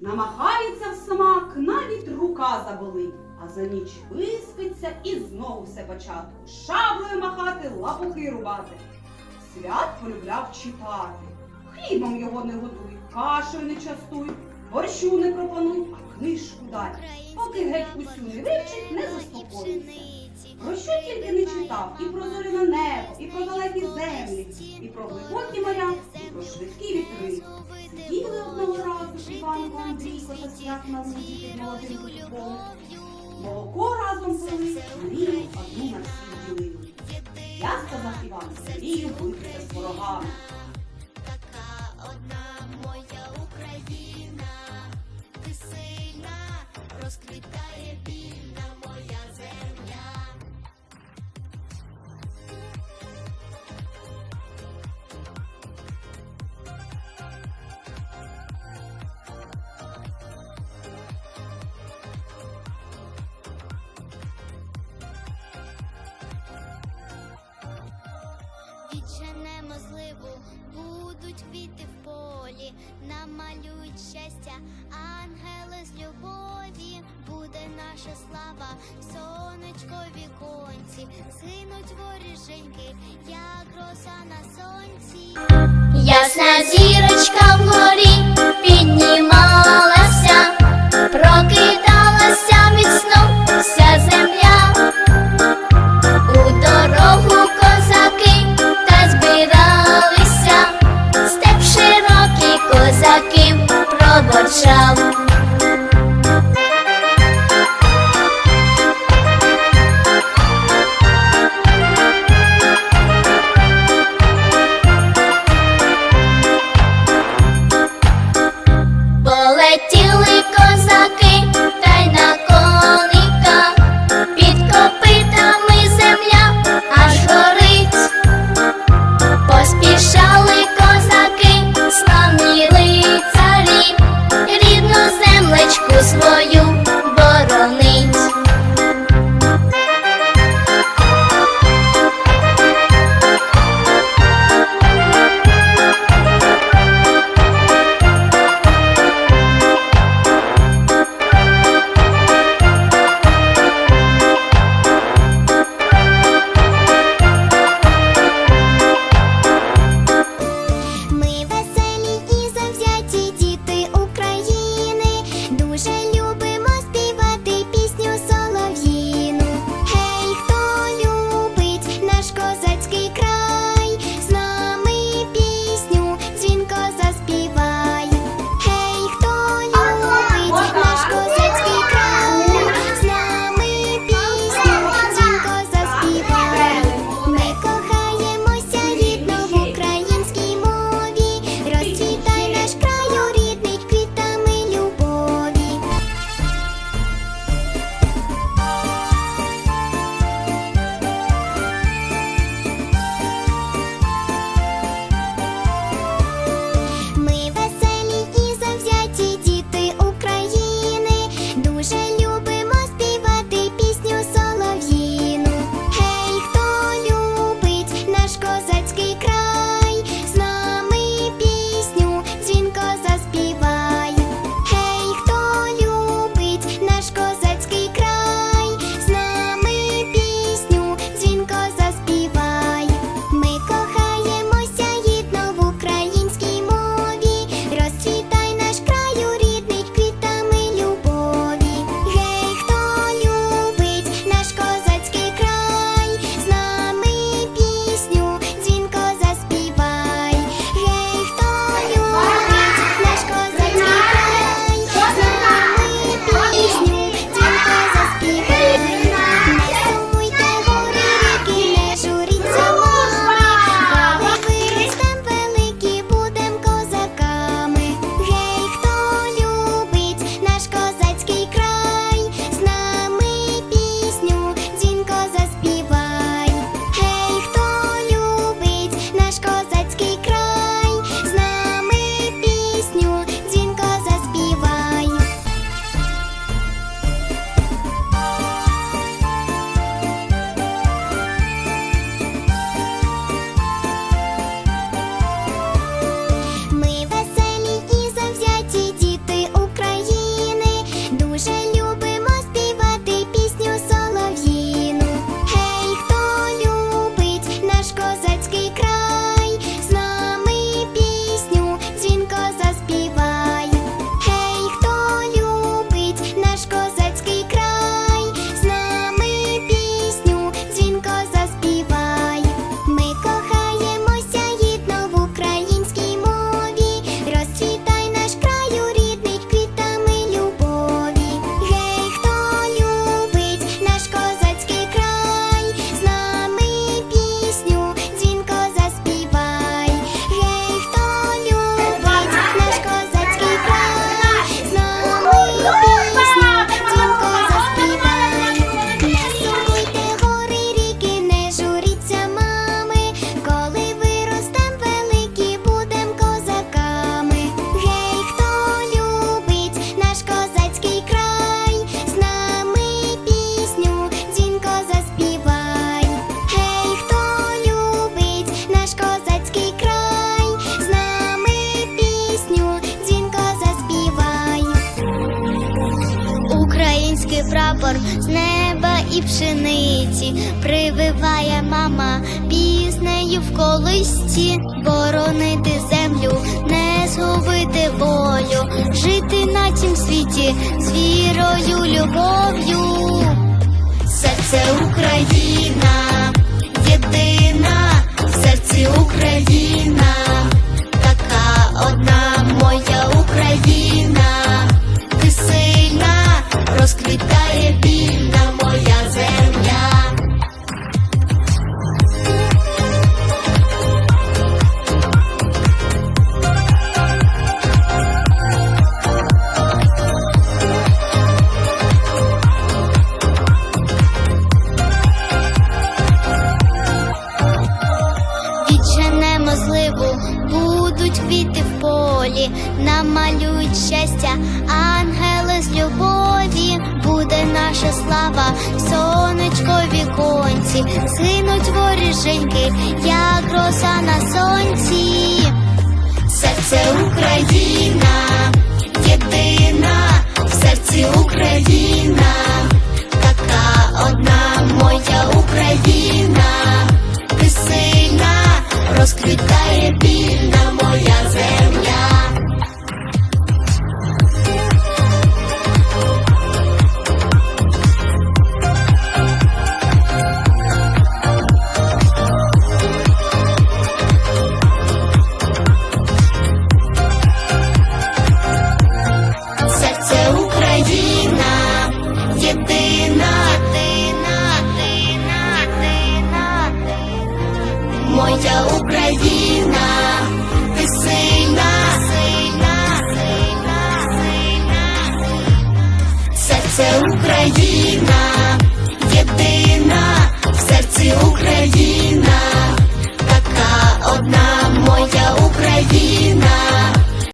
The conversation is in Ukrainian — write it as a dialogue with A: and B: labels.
A: Намахається в смак, навіть рука заболить, а за ніч виспиться і знову все початку. Шаблею махати, лапухи рубати. Свят полюбляв читати. Хлібом його не годуй, кашею не частуй, борщу не пропонуй, а книжку дай. Поки геть усю не вивчить, не заспокоїться. Про що тільки не читав, і про зоряне небо, і про далекі землі, і про глибокі моря, про швидкі вітри. Сиділи одного разу Іванко, Андрійко та свят на під молодим дубом. Молоко разом пили, мрію одну на всіх ділили. Я сказав Іван, мрію битися з ворогами.
B: Одна моя Україна, ти сильна, розквітає Відженемо зливу, будуть квіти в полі, намалюють щастя, ангели з любові, буде наша слава, сонечко віконці, згинуть воріженьки, як роса на сонці. Ясна зірочка і пшениці, прививає мама піснею в колисті, боронити землю, не згубити волю, жити на цім світі з вірою, любов'ю. Серце Україна, зливу, будуть квіти в полі, намалюють щастя, ангели з любові, буде наша слава, сонечко віконці, згинуть воріженьки, як роса на сонці. Серце Україна, єдина, в серці Україна, be? Україна, єдина в серці Україна, така одна моя Україна.